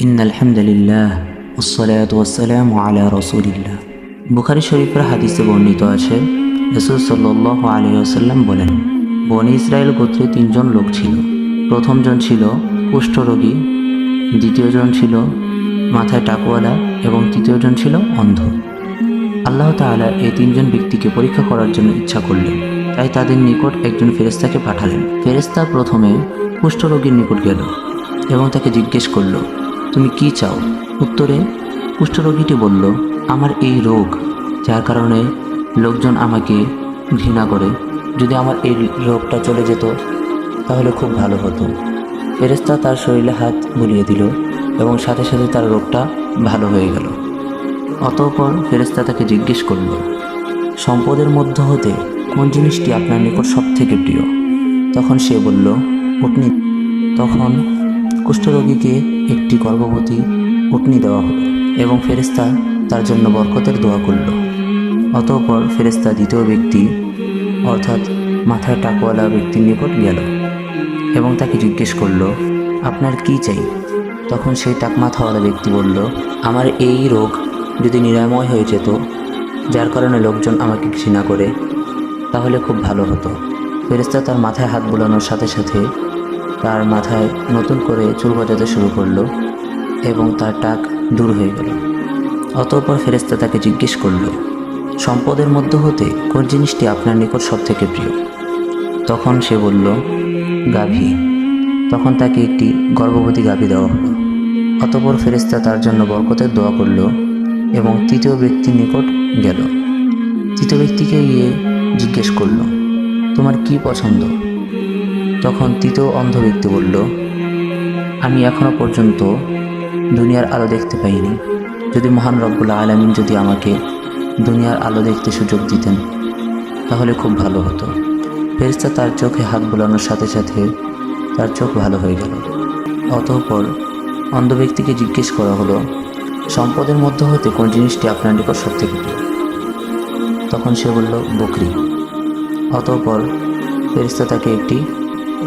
ان الحمد in আলহামদুলিল্লাহ ওসালাত ওয়াসালাম আলা রসুলিল্লাহ বুখারি শরীফের হাদিসে বর্ণিত আছে, রসুল সাল্লাহ আলী আসাল্লাম বলেন, বনি ইসরায়েল গোত্রে তিনজন লোক ছিল। প্রথমজন ছিল কুষ্ঠরোগী দ্বিতীয়জন ছিল মাথায় টাকওয়ালা এবং তৃতীয়জন ছিল অন্ধ। আল্লাহ তাআলা এই তিনজন ব্যক্তিকে পরীক্ষা করার জন্য ইচ্ছা করলেন। তাই তাদের নিকট একজন ফেরেস্তাকে পাঠালেন। ফেরেস্তা প্রথমে কুষ্ঠরোগীর নিকট গেল এবং তাকে জিজ্ঞেস করল, তুমি কি চাও? উত্তরে, কুষ্ঠরোগীটি বলল, আমার এই রোগ, যার কারণে লোকজন আমাকে ঘৃণা করে। যদি আমার এই রোগটা চলে যেত, তাহলে খুব ভালো হতো। ফেরেস্তা তার শরীরে হাত বুলিয়ে দিল এবং সাথে সাথে তার রোগটা ভালো হয়ে গেল। অতঃপর ফেরেস্তা তাকে জিজ্ঞেস করল, সম্পদের মধ্য হতে কোন জিনিসটি আপনার নিকট সব থেকে প্রিয়? তখন সে বলল উটনি তখন কুষ্ঠরোগীকে একটি গর্ভবতী উটনি দেওয়া হলো এবং ফেরেস্তা তার জন্য বরকতের দোয়া করল। অতঃপর ফেরেস্তা দ্বিতীয় ব্যক্তি, অর্থাৎ মাথায় টাকওয়ালা ব্যক্তির নিকট গেল এবং তাকে জিজ্ঞেস করল, আপনার কি চাই? তখন সেই টাকমাথাওয়ালা ব্যক্তি বলল, আমার এই রোগ যদি নিরাময় হয়ে যেত, যার কারণে লোকজন আমাকে ঘৃণা করে তাহলে খুব ভালো হতো। ফেরেস্তা তার মাথায় হাত বোলানোর সাথে সাথে তার মাথায় নতুন করে চুল গজাতে শুরু করল এবং তার টাক দূর হয়ে গেল। অতঃপর ফেরেস্তা তাকে জিজ্ঞেস করল, সম্পদের মধ্য হতে কোন জিনিসটি আপনার নিকট সব থেকে প্রিয়? তখন সে বলল, গাভী। তখন তাকে একটি গর্ভবতী গাভী দেওয়া হলো। অতপর ফেরেস্তা তার জন্য বরকতের দোয়া করল এবং তৃতীয় ব্যক্তির নিকট গেল। তৃতীয় ব্যক্তিকে গিয়ে জিজ্ঞেস করল, তোমার কি পছন্দ? তখন তৃতীয় অন্ধ ব্যক্তি বলল, আমি এখনও পর্যন্ত দুনিয়ার আলো দেখতে পাইনি। যদি মহান রব্বুল্লা আলমিন যদি আমাকে দুনিয়ার আলো দেখতে সুযোগ দিতেন, তাহলে খুব ভালো হতো। ফেরিস্তা তার চোখে হাত বোলানোর সাথে সাথে তার চোখ ভালো হয়ে গেল। অতঃপর অন্ধ ব্যক্তিকে জিজ্ঞেস করা হলো, সম্পদের মধ্যে হতে কোন জিনিসটি আপনার নিকট সব থেকে প্রিয়? তখন সে বলল, বকরি। অতঃপর ফেরিস্তা তাকে একটি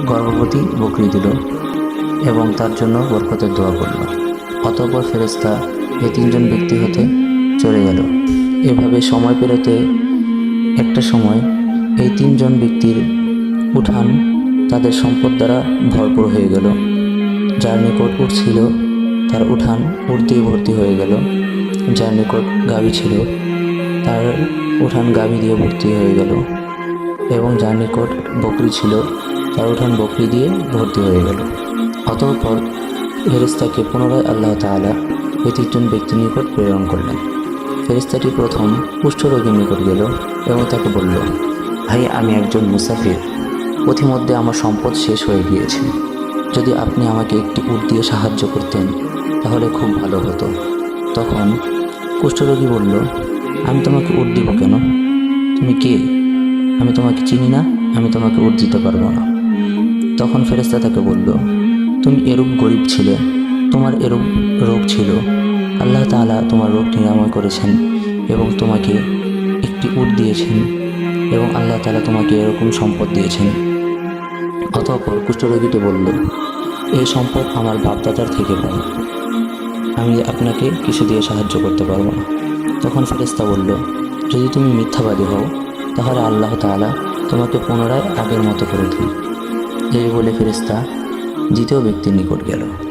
গর্ভবতী বকরি দিল এবং তার জন্য বরকতের দোয়া করল। অতঃপর ফেরেস্তা এই তিনজন ব্যক্তি হতে চলে গেল। এভাবে সময় পেরোতে একটা সময় এই তিনজন ব্যক্তির উঠান তাদের সম্পদ দ্বারা ভরপুর হয়ে গেল। যার নিকট উঠ ছিল, তার উঠান উঠতেই ভর্তি হয়ে গেল। যার নিকট গাভী ছিল, তার উঠান গাভী দিয়ে ভর্তি হয়ে গেল। এবং যার নিকট বকরি ছিল, তার উঠান বকরি দিয়ে ভর্তি হয়ে গেল। অতঃপর ফেরিস্তাকে পুনরায় আল্লাহ তাআলা এই তিনজন ব্যক্তির নিকট প্রেরণ করলেন। ফেরিস্তাটি প্রথম কুষ্ঠরোগীর নিকট গেল এবং তাকে বলল, ভাই, আমি একজন মুসাফির। পথিমধ্যে আমার সম্পদ শেষ হয়ে গিয়েছে। যদি আপনি আমাকে একটি উট দিয়ে সাহায্য করতেন, তাহলে খুব ভালো হতো। তখন কুষ্ঠরোগী বলল আমি তোমাকে উট দিব কেন? তুমি কে? আমি তোমাকে চিনি না, আমি তোমাকে উট দিতে পারব না। তখন ফেরেস্তা তাকে বলল, তুমি এরূপ গরিব ছিলে, তোমার এরূপ রোগ ছিল। আল্লাহ তাআলা তোমার রোগ নিরাময় করেছেন এবং তোমাকে একটি উট দিয়েছেন এবং আল্লাহ তাআলা তোমাকে এরকম সম্পদ দিয়েছেন। অতঃপর কুষ্ঠরোগীটি বলল এই সম্পদ আমার বাপদাদার থেকে পাই আমি আপনাকে কিছু দিয়ে সাহায্য করতে পারব না। তখন ফেরেস্তা বলল, যদি তুমি মিথ্যাবাদী হও, তাহলে আল্লাহ তালা তোমাকে পুনরায় আগের মতো করে দিন। এই বলে ফেরেস্তা দ্বিতীয় ব্যক্তির নিকট গেল।